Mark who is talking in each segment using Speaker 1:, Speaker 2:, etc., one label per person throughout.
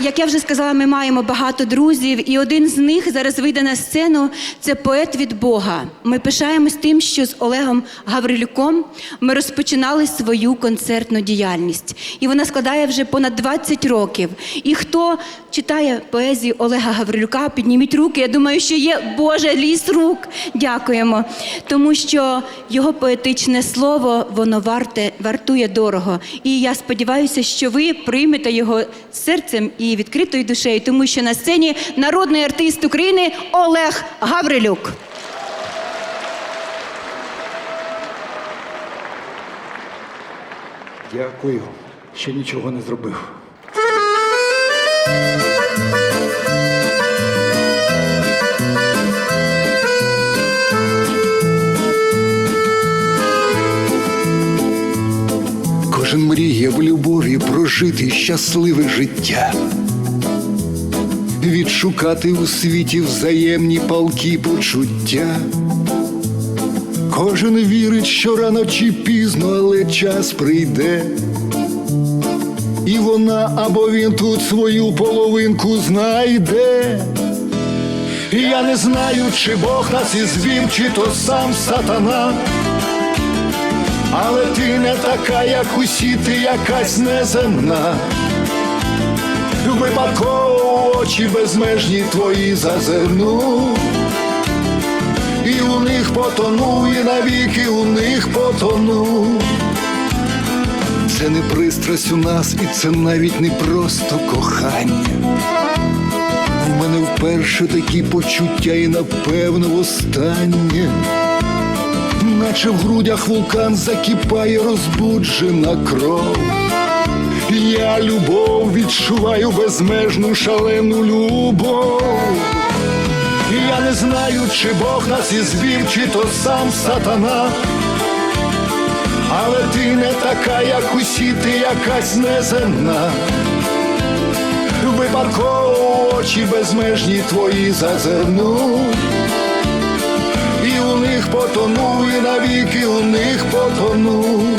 Speaker 1: як я вже сказала, ми маємо багато друзів, і один з них зараз вийде на сцену. Це поет від Бога. Ми пишаємось тим, що з Олегом Гаврилюком ми розпочинали свою концертну діяльність. І вона складає вже понад 20 років. І хто читає поезію Олега Гаврилюка, підніміть руки. Я думаю, що є Боже ліс рук. Дякуємо. Тому що його поетичне слово воно варте, вартує дорого. І я сподіваюся, що ви приймете його серцем і відкритою душею, тому що на сцені народний артист України Олег Гаврилюк.
Speaker 2: Дякую. Ще нічого не зробив. Кожен мріє в любові прожити щасливе життя, відшукати у світі взаємні палкі почуття. Кожен вірить, що рано чи пізно, але час прийде. І вона або він тут свою половинку знайде. Я не знаю, чи Бог нас ізвів, чи то сам сатана. Але ти не така, як усі, ти якась неземна. Випадково очі безмежні твої зазирну. І у них потону, і навіки у них потону. Це не пристрасть у нас, і це навіть не просто кохання. В мене вперше такі почуття, і напевно востаннє. Наче в грудях вулкан закипає розбуджена кров. Я любов відчуваю безмежну шалену любов. І я не знаю, чи Бог нас ізвів, чи то сам сатана. Але ти не така, як усі, ти якась неземна. Випадково очі безмежні твої зазирну. І у них потону, і навіки у них потону.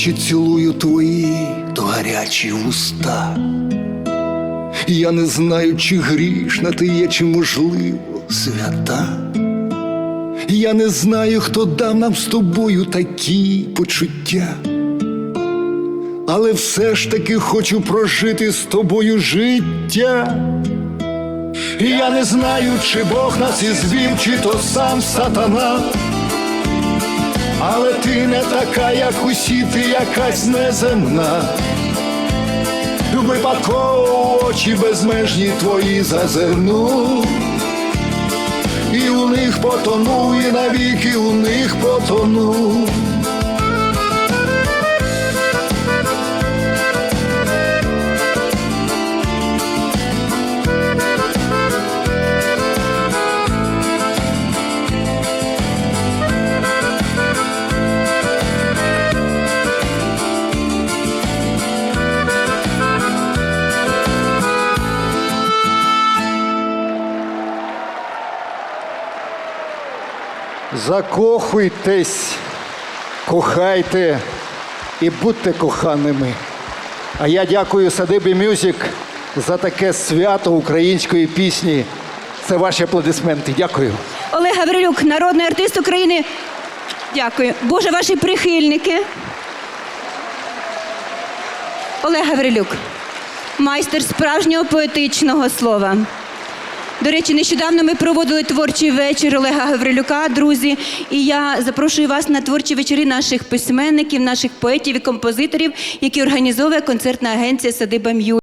Speaker 2: Очі цілую твої, то гарячі вуста. Я не знаю, чи грішна ти є, чи можливо свята. Я не знаю, хто дав нам з тобою такі почуття. Але все ж таки хочу прожити з тобою життя. Я не знаю, чи Бог нас ізвів, чи то сам сатана. Але ти не така, як усі, ти якась неземна. Випадково очі безмежні твої зазирну. І у них потону, і навіки у них потону.
Speaker 3: Закохуйтесь, кохайте і будьте коханими. А я дякую Садибі Мюзик за таке свято української пісні. Це ваші аплодисменти. Дякую.
Speaker 1: Олег Гаврилюк, народний артист України. Дякую. Боже, ваші прихильники. Олег Гаврилюк, майстер справжнього поетичного слова. До речі, нещодавно ми проводили творчий вечір Олега Гаврилюка, друзі. І я запрошую вас на творчі вечори наших письменників, наших поетів і композиторів, які організовує концертна агенція Садиба М'ю.